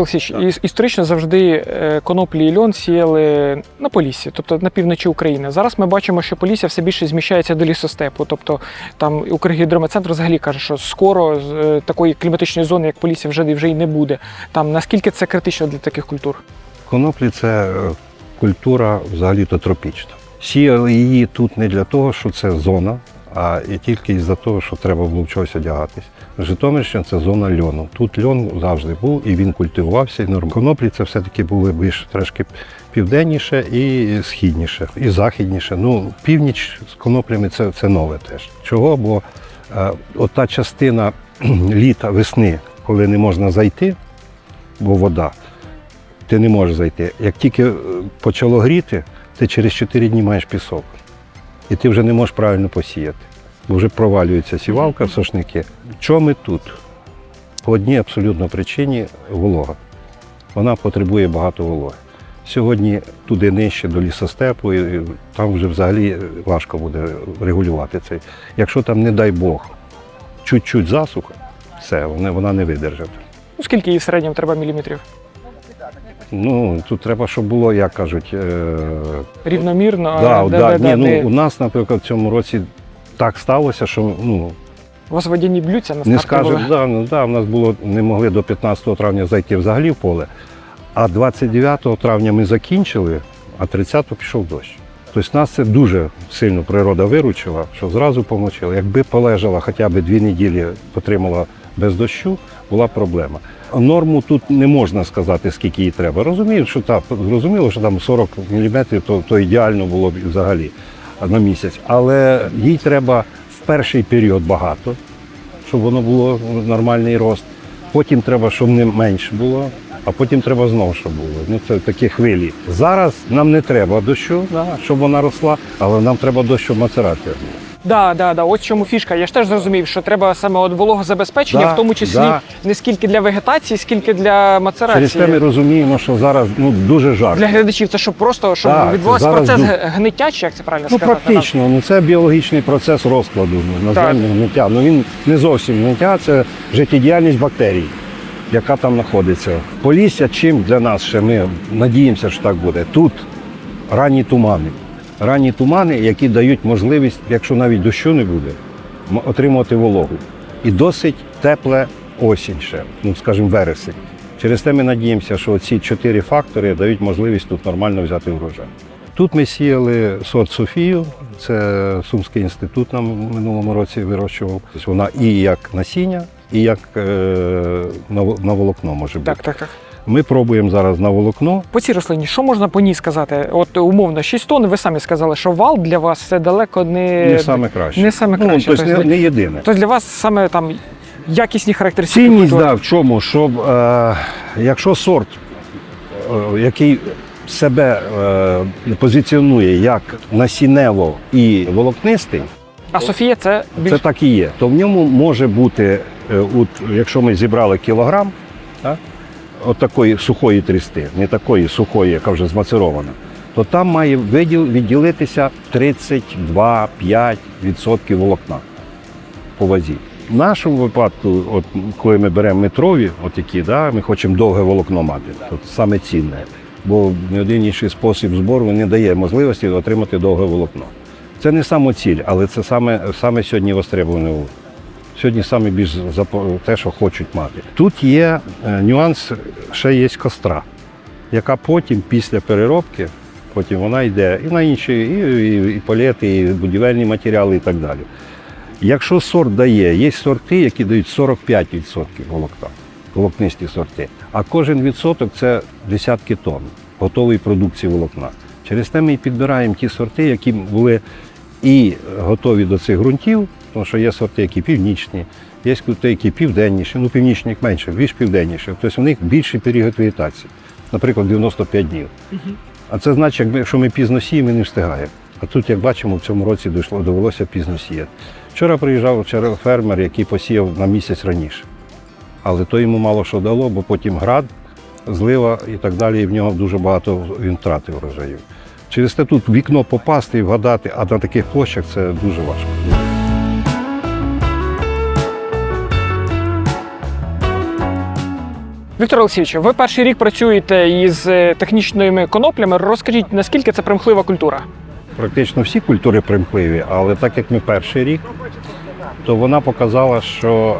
Олексійович, Так. історично завжди е, коноплі і льон сіяли на Поліссі, тобто на півночі України. Зараз ми бачимо, що Полісся все більше зміщається до лісостепу. Тобто там Укргідрометцентр взагалі каже, що скоро е, такої кліматичної зони, як Полісся, вже, вже й не буде. Там наскільки це критично для таких культур? Коноплі це е, культура взагалі-то тропічна. Сіяли її тут не для того, що це зона, а і тільки із-за того, що треба було в чогось одягатись. Житомирщина це зона льону. Тут льон завжди був і він культивувався і. Коноплі це все-таки були більш трошки південніше і східніше, і західніше. Ну, північ з коноплями це, це нове теж. Чого? Бо е, от та частина літа, весни, коли не можна зайти, бо вода, ти не можеш зайти. Як тільки е, почало гріти, ти через 4 дні маєш пісок. І ти вже не можеш правильно посіяти. Вже провалюється сівалка, сошники. Чому ми тут? По одній абсолютно причині волога. Вона потребує багато вологи. Сьогодні туди нижче до лісостепу, і там вже взагалі важко буде регулювати це. Якщо там, не дай Бог, чуть-чуть засуха, все, вона, не видержить. Ну, скільки їй в середньому треба міліметрів? Ну, тут треба, щоб було, як кажуть, е, Рівномірно, да, де, да, ні, де, ну, у нас, наприклад, в цьому році так сталося, що ну, У вас водяні блються на не старті скажемо, були? да, ну, да, у нас було, не могли до 15 травня зайти взагалі в поле, а 29 травня ми закінчили, а 30 пішов дощ. Тобто нас це дуже сильно природа виручила, що зразу помочила. Якби полежала хоча б дві неділі, потримала без дощу, була проблема. Норму тут не можна сказати, скільки їй треба. Розумію, що так, зрозуміло, що там 40 мм, то, то ідеально було б взагалі на місяць. Але їй треба в перший період багато, щоб воно було нормальний рост. Потім треба, щоб не менше було, а потім треба знову, щоб було. Ну це такі хвилі. Зараз нам не треба дощу, щоб вона росла, але нам треба дощ, щоб мацерація. Да, да, да. Ось чому фішка. Я ж теж зрозумів, що треба саме от вологозабезпечення, Да, в тому числі да. не скільки для вегетації, скільки для мацерації. Через те ми розуміємо, що зараз ну дуже жарко. Для глядачів це щоб просто щоб Так, відбувався зараз процес ду- г- гниття, чи як це правильно Ну, сказати? практично, ну це біологічний процес розкладу, ну, названня гниття. Ну він не зовсім гниття, це життєдіяльність бактерій, яка там знаходиться. Полісся чим для нас ще ми надіємося, що так буде. Тут ранні тумани. Ранні тумани, які дають можливість, якщо навіть дощу не буде, отримувати вологу. І досить тепле осінь ще, ну скажімо, вересень. Через те ми надіємося, що ці чотири фактори дають можливість тут нормально взяти врожай. Тут ми сіяли сорт Софію, це Сумський інститут нам в минулому році вирощував. Тобто Вона і як насіння, і як е, на, на волокно може бути. Так, так, так. Ми пробуємо зараз на волокно. По цій рослині, що можна по ній сказати? От умовно, 6 тонн, ви самі сказали, що вал для вас це далеко не, Не саме краще. не саме Ну, краще. тобто не, Тобто не єдине. Тобто для вас саме там якісні характеристики. Цінність да, в чому? Щоб е, якщо сорт, е, який себе е, позиціонує як насінево і волокнистий, А Софія це більш Це так і є. То в ньому може бути, е, от, якщо ми зібрали кілограм, так, от такої сухої трісти, не такої сухої, яка вже змацерована, то там має відділитися 32-5% волокна по вазі. В нашому випадку, от, коли ми беремо метрові, от такі, да, ми хочемо довге волокно мати, то саме цінне. Бо ні один інший спосіб збору не дає можливості отримати довге волокно. Це не самоціль, але це саме, саме сьогодні востребоване. у- Сьогодні саме більш запо- те, що хочуть мати. Тут є е, нюанс, ще є костра, яка потім, після переробки, потім вона йде і на інші, і, і, і палети, і будівельні матеріали і так далі. Якщо сорт дає, є сорти, які дають 45% волокна, волокнисті сорти, а кожен відсоток це десятки тонн готової продукції волокна. Через те ми і підбираємо ті сорти, які були і готові до цих ґрунтів, тому що є сорти, які північні, є сорти, які південніші, ну північні їх менше, більш південніші. Тобто у них більший період вегетації, наприклад, 95 днів. А це значить, якщо ми пізно сіємо, ми не встигаємо. А тут, як бачимо, в цьому році дійшло, довелося пізно сіяти. Вчора приїжджав вчора фермер, який посіяв на місяць раніше. Але то йому мало що дало, бо потім град, злива і так далі, і в нього дуже багато він втратив врожаю. Через те тут вікно попасти і вгадати, а на таких площах це дуже важко. Віктор Олексійович, ви перший рік працюєте із е, технічними коноплями. Розкажіть, наскільки це примхлива культура? Практично всі культури примхливі, але так як ми перший рік, то вона показала, що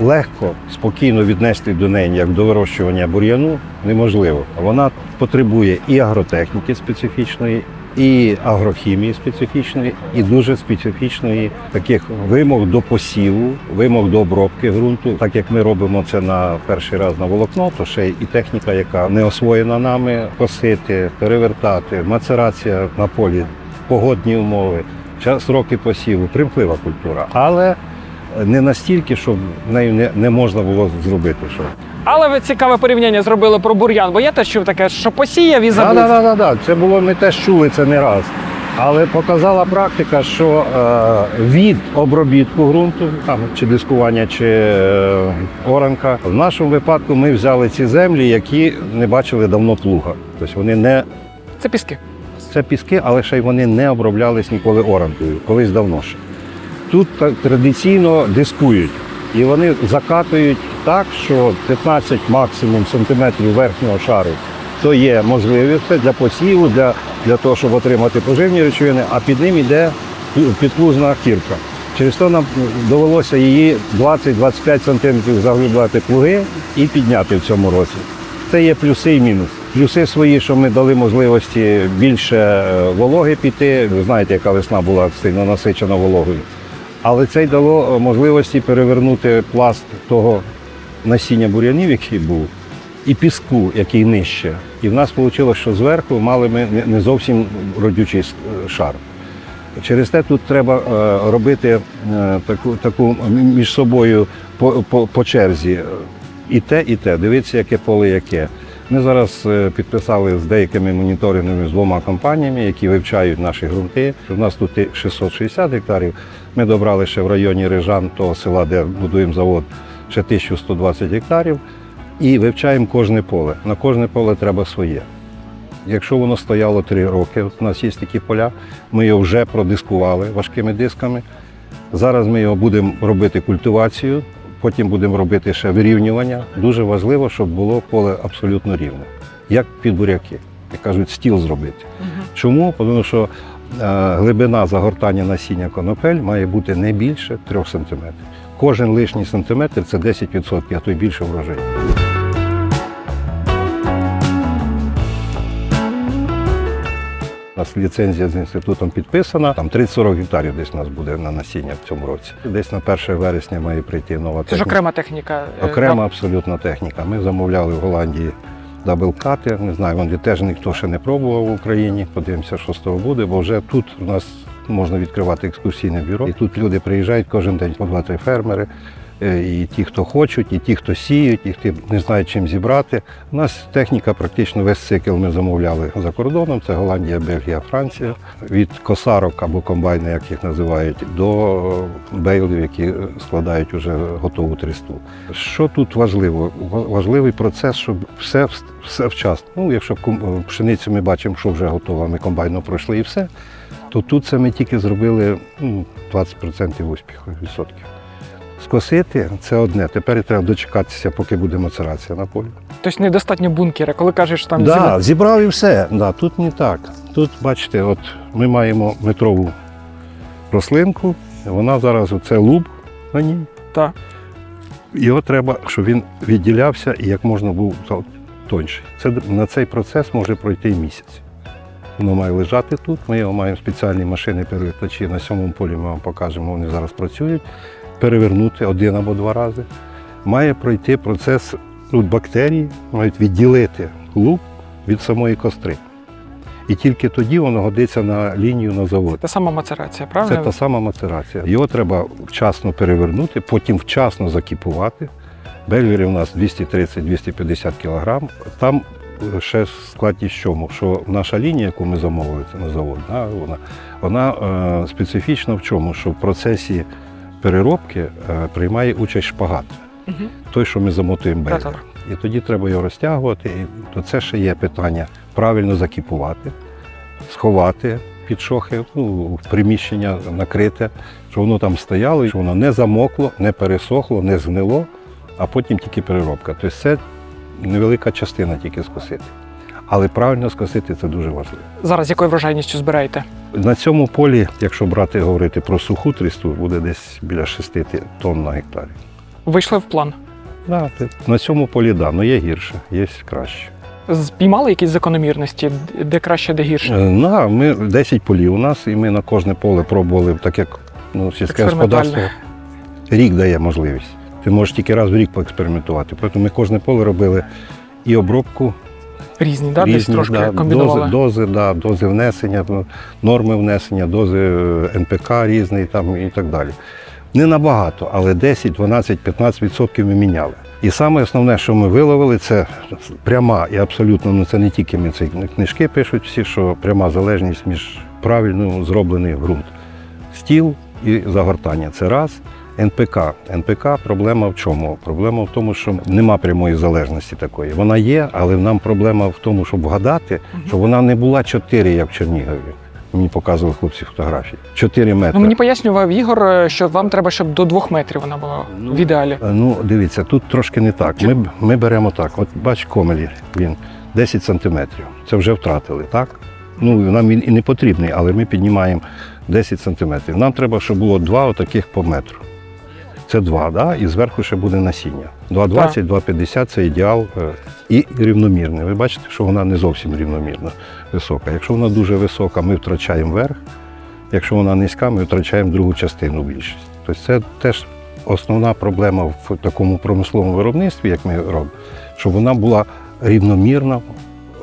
е, легко, спокійно віднести до неї як до вирощування бур'яну неможливо. Вона потребує і агротехніки специфічної, і агрохімії специфічної, і дуже специфічної таких вимог до посіву, вимог до обробки ґрунту. Так як ми робимо це на перший раз на волокно, то ще й техніка, яка не освоєна нами, косити, перевертати, мацерація на полі, погодні умови, час роки посіву, примхлива культура. Але не настільки, щоб нею не, не можна було зробити що. Але ви цікаве порівняння зробили про бур'ян, бо я теж чув таке, що посіяв і Так, забув. да, да. Це було ми теж чули це не раз. Але показала практика, що е, від обробітку ґрунту, там чи дискування, чи е, оранка, в нашому випадку ми взяли ці землі, які не бачили давно плуга. Тобто вони не Це піски. це піски, але ще й вони не оброблялись ніколи оранкою, колись давно ще. Тут традиційно дискують. І вони закатують так, що 15 максимум сантиметрів верхнього шару то є можливість для посіву, для, для того, щоб отримати поживні речовини, а під ним йде підплужна кірка. Через то нам довелося її 20-25 сантиметрів заглибати плуги і підняти в цьому році. Це є плюси і мінуси. Плюси свої, що ми дали можливості більше е, вологи піти. Ви знаєте, яка весна була сильно насичена вологою. Але це й дало е, можливості перевернути пласт того насіння бур'янів, який був, і піску, який нижче. І в нас вийшло, що зверху мали ми не- зовсім родючий е, шар. Через те тут треба е, робити таку, таку між собою по, по, по черзі і те, і те. Дивитися, яке поле яке. Ми зараз е, підписали з деякими моніторинговими з двома компаніями, які вивчають наші ґрунти. У нас тут 660 гектарів. Ми добрали ще в районі Рижан, того села, де будуємо завод, ще 1120 гектарів. І вивчаємо кожне поле. На кожне поле треба своє. Якщо воно стояло три роки, от у нас є такі поля, ми його вже продискували важкими дисками. Зараз ми його будемо робити культивацію, потім будемо робити ще вирівнювання. Дуже важливо, щоб було поле абсолютно рівне, як під буряки. Як кажуть, стіл зробити. Чому? Тому що е, глибина загортання насіння конопель має бути не більше 3 см. Кожен лишній сантиметр це 10%, а то й більше врожаю. Нас ліцензія з інститутом підписана. Там 30-40 гектарів десь у нас буде на насіння в цьому році. Десь на 1 вересня має прийти нова Це ж окрема техніка. е, Окрема абсолютно техніка. Ми замовляли в Голландії даблкати. Не знаю, вони теж ніхто ще не пробував в Україні. Подивимося, що з того буде, бо вже тут у нас можна відкривати екскурсійне бюро. І тут люди приїжджають кожен день по два-три фермери. Е, І ті, хто хочуть, і ті, хто сіють, і ті не знають, чим зібрати. У нас техніка практично весь цикл ми замовляли за кордоном. Це Голландія, Бельгія, Франція. Від косарок або комбайни, як їх називають, до бейлів, які складають уже готову трісту. Що тут важливо? Важливий процес, щоб все, все вчасно. Ну, якщо пшеницю ми бачимо, що вже готова, ми комбайно пройшли і все, то тут це ми тільки зробили ну, 20% успіху відсотків. Скосити це одне. Тепер треба дочекатися, поки буде мацерація на полі. Тобто недостатньо бункера, коли кажеш там Да, зіна- зібрав і все. Да, тут не так. Тут, бачите, от ми маємо метрову рослинку, вона зараз оце луб на ній. Та. Його треба, щоб він відділявся і як можна був то- тоньший. Це на цей процес може пройти і місяць. Воно має лежати тут. Ми його маємо спеціальні машини перевертачі. На сьомому полі ми вам покажемо, вони зараз працюють. Перевернути один або два рази. Має пройти процес тут бактерії, мають відділити лук від самої костри. І тільки тоді воно годиться на лінію на завод. Та сама мацерація, Це та сама мацерація. Його треба вчасно перевернути, потім вчасно закіпувати. Бельвері у нас 230-250 кг. Там е, ще складність в чому, що наша лінія, яку ми замовили на завод, вона, вона е, специфічна в чому, що в процесі переробки е, приймає участь шпагат. Той, що ми замотуємо бельвер. І тоді треба його розтягувати. І то це ще є питання правильно закіпувати, сховати під шохи, ну, приміщення накрите, щоб воно там стояло, щоб воно не замокло, не пересохло, не згнило. а потім тільки переробка. Тобто це невелика частина тільки скосити. Але правильно скосити це дуже важливо. Зараз якою врожайністю збираєте? На цьому полі, якщо брати говорити про суху трісту, буде десь біля 6 тонн на гектарі. Вийшли в план. Да, на цьому полі да, ну є гірше, є краще. Спіймали якісь закономірності, де краще, де гірше? Е, На, ми 10 полів у нас, і ми на кожне поле пробували, так як ну, сільське господарство рік дає можливість. Ти можеш тільки раз в рік поекспериментувати. Тому ми кожне поле робили і обробку, Різні, да? десь трошки да, комбінували. дози, дози, да, дози внесення, ну, норми внесення, дози е, НПК різні там, і так далі. Не набагато, але 10, 12, 15% ми міняли. І саме основне, що ми виловили, це пряма і абсолютно, ну це не тільки ми це книжки пишуть всі, що пряма залежність між правильно зроблений ґрунт. Стіл і загортання це раз. НПК. НПК проблема в чому? Проблема в тому, що нема прямої залежності такої. Вона є, але нам проблема в тому, щоб вгадати, щоб вона не була 4, як в Чернігові. Мені показували хлопці фотографії. 4 метри. Ну, мені пояснював Ігор, е, що вам треба, щоб до двох метрів вона була Ну, в ідеалі. Е, Ну, дивіться, тут трошки не так. Ми, ми беремо так. От бач, комелі, він 10 сантиметрів. Це вже втратили, так? Ну, нам він і не потрібний, але ми піднімаємо 10 сантиметрів. Нам треба, щоб було два отаких по метру. Це два, да? і зверху ще буде насіння. 2,20, 2,50 це ідеал е, і рівномірний. Ви бачите, що вона не зовсім рівномірно висока. Якщо вона дуже висока, ми втрачаємо верх. Якщо вона низька, ми втрачаємо другу частину більшість. Тобто це теж основна проблема в такому промисловому виробництві, як ми робимо, щоб вона була рівномірна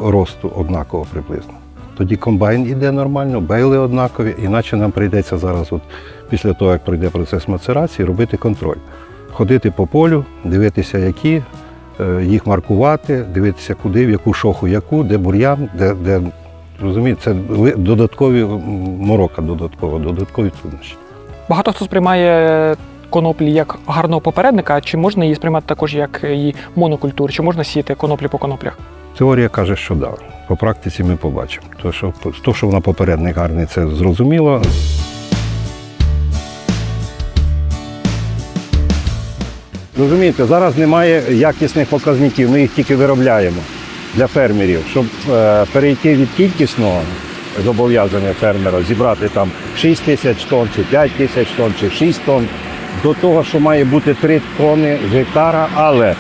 росту однаково приблизно. Тоді комбайн іде нормально, бейли однакові, іначе нам прийдеться зараз, от, після того, як пройде процес мацерації, робити контроль. Ходити по полю, дивитися, які, е, їх маркувати, дивитися, куди, в яку шоху, яку, де бур'ян, де, де розумієте, це додаткові морока, додатково, додаткові труднощі. Багато хто сприймає коноплі як гарного попередника, чи можна її сприймати також як її монокультуру, чи можна сіяти коноплі по коноплях? Теорія каже, що да. По практиці ми побачимо. То, що, то, що вона попередник гарний, це зрозуміло. Розумієте, зараз немає якісних показників, ми їх тільки виробляємо для фермерів, щоб е, перейти від кількісного зобов'язання фермера, зібрати там 6 тисяч тонн, чи 5 тисяч тонн, чи 6 тонн, до того, що має бути 3 тонни з гектара, але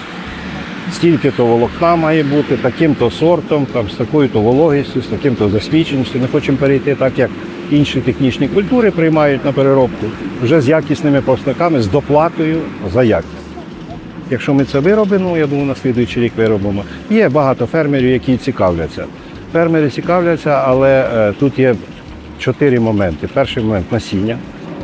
стільки-то волокна має бути, таким-то сортом, там, з такою-то вологістю, з таким-то засвідченістю. Ми хочемо перейти так, як інші технічні культури приймають на переробку, вже з якісними поставками, з доплатою за якість. Якщо ми це виробимо, я думаю, на слідуючий рік виробимо. Є багато фермерів, які цікавляться. Фермери цікавляться, але е, тут є чотири моменти. Перший момент насіння.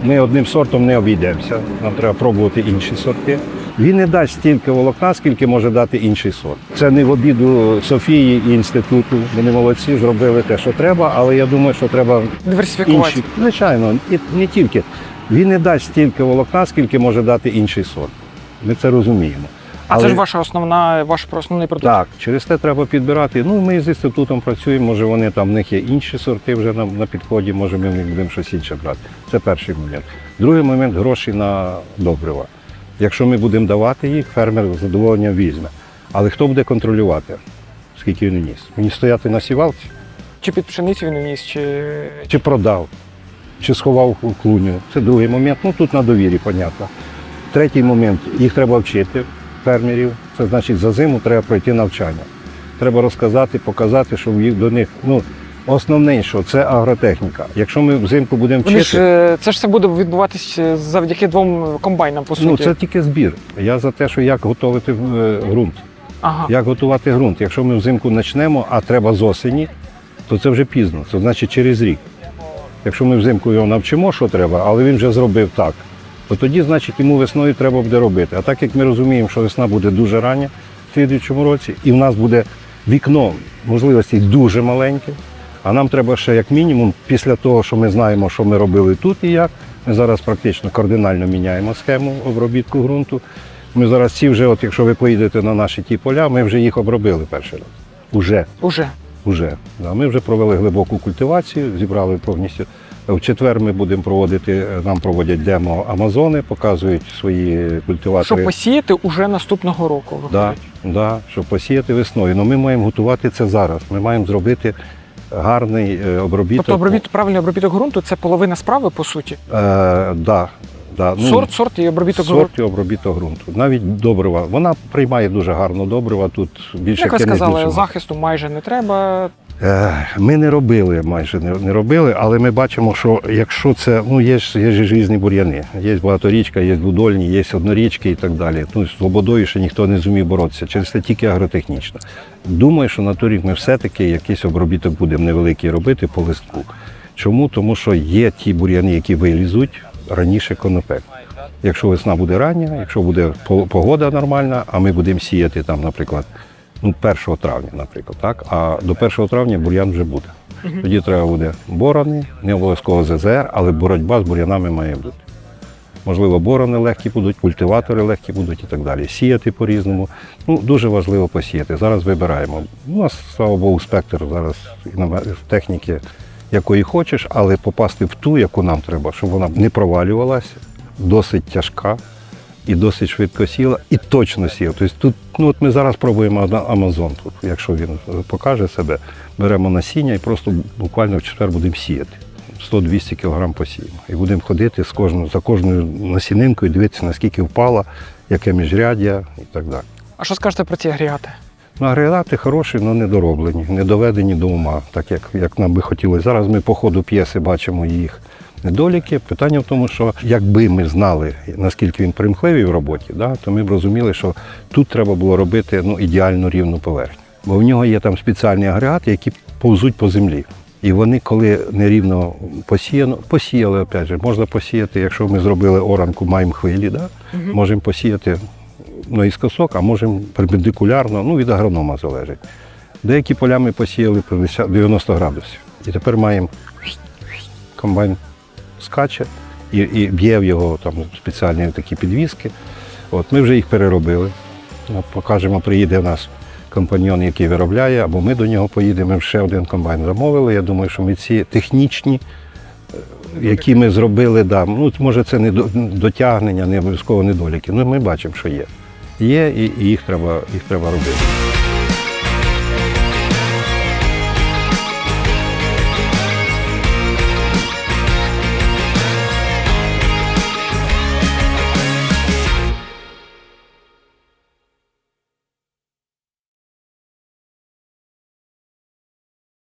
Ми одним сортом не обійдемося. Нам треба пробувати інші сорти. Він не дасть стільки волокна, скільки може дати інший сорт. Це не в обіду Софії і інституту. Вони молодці, зробили те, що треба, але я думаю, що треба Диверсифікувати. інші. Звичайно, і не тільки. Він не дасть стільки волокна, скільки може дати інший сорт. Ми це розуміємо. А це ж ваша основна, ваш основний продукт. Так, через те треба підбирати. Ну, ми з інститутом працюємо, може вони там в них є інші сорти вже на, на підході, може ми в них будемо щось інше брати. Це перший момент. Другий момент гроші на добрива. Якщо ми будемо давати їх, фермер з задоволенням візьме. Але хто буде контролювати, скільки він ніс? Мені стояти на сівалці, Чи під пшеницю він вніс, чи чи продав, чи сховав у клуню. Це другий момент. Ну тут на довірі, понятно. Третій момент їх треба вчити, фермерів. Це значить за зиму треба пройти навчання. Треба розказати, показати, щоб їх до них. Ну, основне, що це агротехніка. Якщо ми взимку будемо вчити, ж е, це ж все буде відбуватися завдяки двом комбайнам, по суті. ну це тільки збір. Я за те, що як готувати е, ґрунт. Ага. Як готувати ґрунт? Якщо ми взимку почнемо, а треба з осені, то це вже пізно. Це значить через рік. Якщо ми взимку його навчимо, що треба, але він вже зробив так, то тоді, значить, йому весною треба буде робити. А так як ми розуміємо, що весна буде дуже рання в слідуючому році, і в нас буде вікно можливостей дуже маленьке, а нам треба ще як мінімум, після того, що ми знаємо, що ми робили тут і як, ми зараз практично кардинально міняємо схему обробітку ґрунту. Ми зараз ці вже, от якщо ви поїдете на наші ті поля, ми вже їх обробили перший раз. Уже. Уже. Уже. Да, ми вже провели глибоку культивацію, зібрали повністю В четвер ми будемо проводити, е, нам проводять демо Амазони, показують свої Щоб посіяти уже наступного року. Да, да, щоб посіяти весною. Ну ми маємо готувати це зараз. Ми маємо зробити гарний е, обробіток. Тобто обробіт, правильний обробіток ґрунту це половина справи, по суті. Е, да, да, ну, сорт, сорт і обробіток ґрунту. сорт і обробіток ґрунту. Навіть добрива. Вона приймає дуже гарно добрива. Тут більше Як ви сказали, захисту майже не треба. Е, Ми не робили, майже не, робили, але ми бачимо, що якщо це, ну є ж є ж різні бур'яни. Є багаторічка, є двудольні, є однорічки і так далі. Ну, з лободою ще ніхто не зумів боротися, через це тільки агротехнічно. Думаю, що на той рік ми все-таки якийсь обробіток будемо невеликий робити по листку. Чому? Тому що є ті бур'яни, які вилізуть раніше конопель. Якщо весна буде рання, якщо буде погода нормальна, а ми будемо сіяти там, наприклад, ну, 1 травня, наприклад, так? А до 1 травня бур'ян вже буде. Тоді треба буде борони, не обов'язково ЗЗР, але боротьба з бур'янами має бути. Можливо, борони легкі будуть, культиватори легкі будуть і так далі. Сіяти по-різному. Ну, дуже важливо посіяти. Зараз вибираємо. У нас, слава Богу, спектр зараз техніки, якої хочеш, але попасти в ту, яку нам треба, щоб вона не провалювалася, досить тяжка і досить швидко сіла, і точно сіла. Тобто тут, ну от ми зараз пробуємо Амазон, якщо він покаже себе, беремо насіння і просто буквально в четвер будемо сіяти. 100-200 кг посіємо. І будемо ходити з кожною, за кожною насінинкою, дивитися, наскільки впала, яке міжряддя і так далі. А що скажете про ці агрегати? Ну, агрегати хороші, але не дороблені, не доведені до ума, так як, як нам би хотілося. Зараз ми по ходу п'єси бачимо їх недоліки. Питання в тому, що якби ми знали, наскільки він примхливий в роботі, да, то ми б розуміли, що тут треба було робити ну, ідеально рівну поверхню. Бо в нього є там спеціальні агрегати, які повзуть по землі. І вони, коли нерівно посіяно, посіяли, опять же, можна посіяти, якщо ми зробили оранку, маємо хвилі, да? можемо посіяти наїскосок, а можемо перпендикулярно, ну від агронома залежить. Деякі поля ми посіяли 90 градусів. І тепер маємо комбайн скаче і, і б'є в його там спеціальні такі підвіски. От, ми вже їх переробили. Покажемо, приїде в нас компаньйон, який виробляє, або ми до нього поїдемо. Ми ще один комбайн замовили. Я думаю, що ми ці технічні, е, які ми зробили, да, ну, може це не дотягнення, не обов'язково недоліки. Ну, ми бачимо, що є. Є, і, їх, треба, їх треба робити.